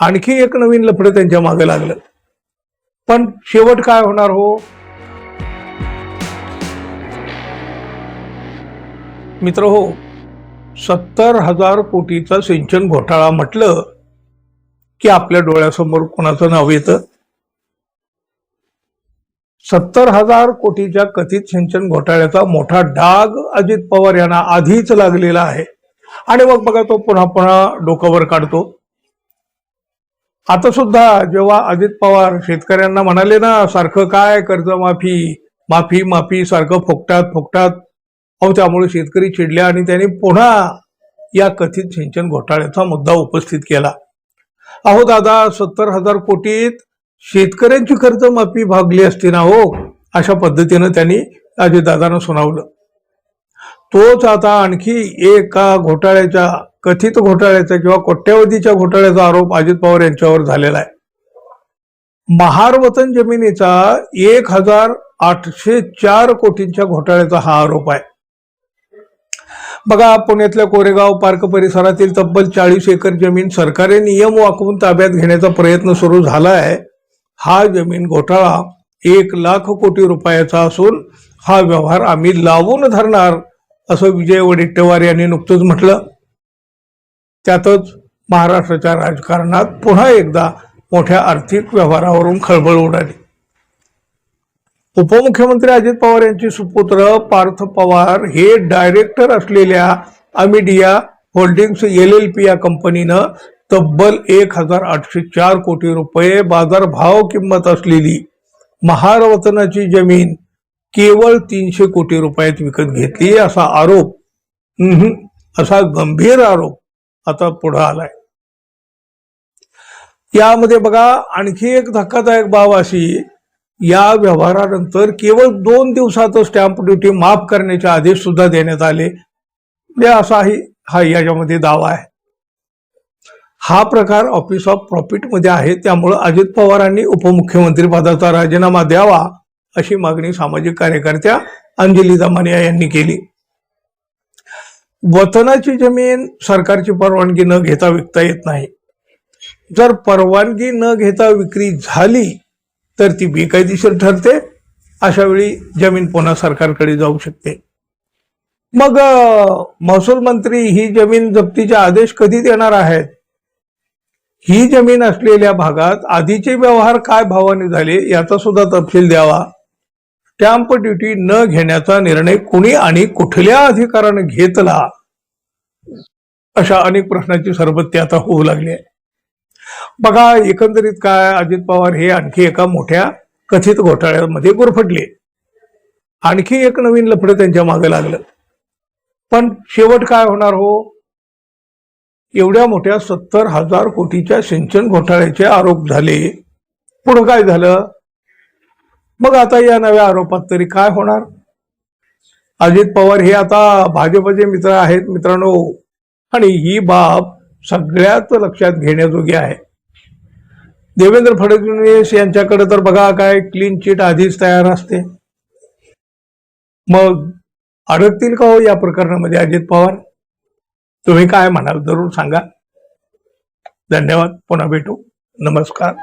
आणखी एक नवीन लफडं त्यांच्या मागे लागलं. पण शेवट काय होणार हो? मित्र हो सत्तर हजार कोटीचा सिंचन घोटाळा म्हटलं की आपल्या डोळ्यासमोर कोणाचं नाव येतं? सत्तर हजार कोटीच्या कथित सिंचन घोटाळ्याचा मोठा डाग अजित पवार यांना आधीच लागलेला आहे. आणि मग बघा तो पुन्हा पुन्हा डोकावर काढतो. आता सुद्धा जेव्हा अजित पवार शेतकऱ्यांना म्हणाले ना सारखं काय कर्जमाफी माफी माफी सारखं फोकटात फोकटात. अहो त्यामुळे शेतकरी चिडले आणि त्यांनी पुन्हा या कथित सिंचन घोटाळ्याचा मुद्दा उपस्थित केला. अहो दादा सत्तर हजार कोटीत शेतकऱ्यांची कर्जमाफी भागली असती ना हो अशा पद्धतीनं त्यांनी अजितदादांना सुनावलं. तोच आता आणखी एका घोटाळ्याच्या कथित घोटाळ्याचा किंवा कोट्यावधीच्या घोटाळ्याचा आरोप अजित पवार यांच्यावर झालेला आहे. महार वतन जमिनीचा एक हजार आठशे चार कोटींच्या घोटाळ्याचा हा आरोप आहे. बघा पुण्यातल्या कोरेगाव पार्क परिसरातील तब्बल चाळीस एकर जमीन सरकारी नियम वाकवून ताब्यात घेण्याचा प्रयत्न सुरू झाला आहे. हा जमीन घोटाळा एक लाख कोटी रुपयाचा असून हा व्यवहार आम्ही लावून धरणार असं विजय वडेट्टीवार यांनी नुकतंच म्हटलं. त्यातच महाराष्ट्राच्या राजकारणात पुन्हा एकदा मोठ्या आर्थिक व्यवहारावरून खळबळ उडाली. उपमुख्यमंत्री अजित पवार यांचे सुपुत्र पार्थ पवार हे डायरेक्टर असलेल्या Amadea holdings L L P या कंपनीनं तब्बल एक हजार आठशे चार कोटी रुपये बाजारभाव किंमत असलेली महारवतनाची जमीन केवळ तीनशे कोटी रुपयात विकत घेतली असा आरोप असा गंभीर आरोप आता पुढे आलाय. यामध्ये बघा आणखी एक धक्कादायक बाब अशी या व्यवहारानंतर केवळ दोन दिवसात स्टॅम्प ड्युटी माफ करण्याचे आदेश सुद्धा देण्यात आले. म्हणजे असाही हा याच्यामध्ये दावा आहे. हा प्रकार ऑफिस ऑफ प्रॉफिटमध्ये आहे त्यामुळं अजित पवारांनी उपमुख्यमंत्री पदाचा राजीनामा द्यावा अशी मागणी सामाजिक कार्यकर्त्या अंजली दमानिया यांनी केली. वतनाची जमीन सरकारची परवानगी न घेता विकता येत नाही. जर परवानगी न घेता विक्री झाली तर ती बेकायदेशीर ठरते. अशा वेळी जमीन पुन्हा सरकारकडे जाऊ शकते. मग महसूल मंत्री ही जमीन जप्तीचे आदेश कधी देणार आहेत? ही जमीन असलेल्या भागात आधीचे व्यवहार काय भावाने झाले याचा सुद्धा तपशील द्यावा. स्टॅम्प ड्युटी न घेण्याचा निर्णय कुणी आणि कुठल्या अधिकाराने घेतला? अशा अनेक प्रश्नांची सरबत्ती आता होऊ लागली आहे. बघा एकंदरीत काय अजित पवार हे आणखी एका मोठ्या कथित घोटाळ्यामध्ये गुरफटले आणखी एक नवीन लफडं त्यांच्या मागे लागलं. पण शेवट काय होणार हो? एवढ्या मोठ्या सत्तर हजार कोटीच्या सिंचन घोटाळ्याचे आरोप झाले. पुढं काय झालं? मग आता या नव्या आरोपात तरी काय होणार? अजित पवार हे आता भाजपचे मित्र आहेत मित्रांनो. आणि ही बाब सगळ्यात लक्षात घेण्याजोगी आहे. देवेंद्र फडणवीस यांच्याकडे तर बघा काय क्लीन चिट आधीच तयार असते. मग अडकतील का हो या प्रकरणामध्ये अजित पवार? तुम्ही काय म्हणाल जरूर सांगा. धन्यवाद. पुन्हा भेटू. नमस्कार.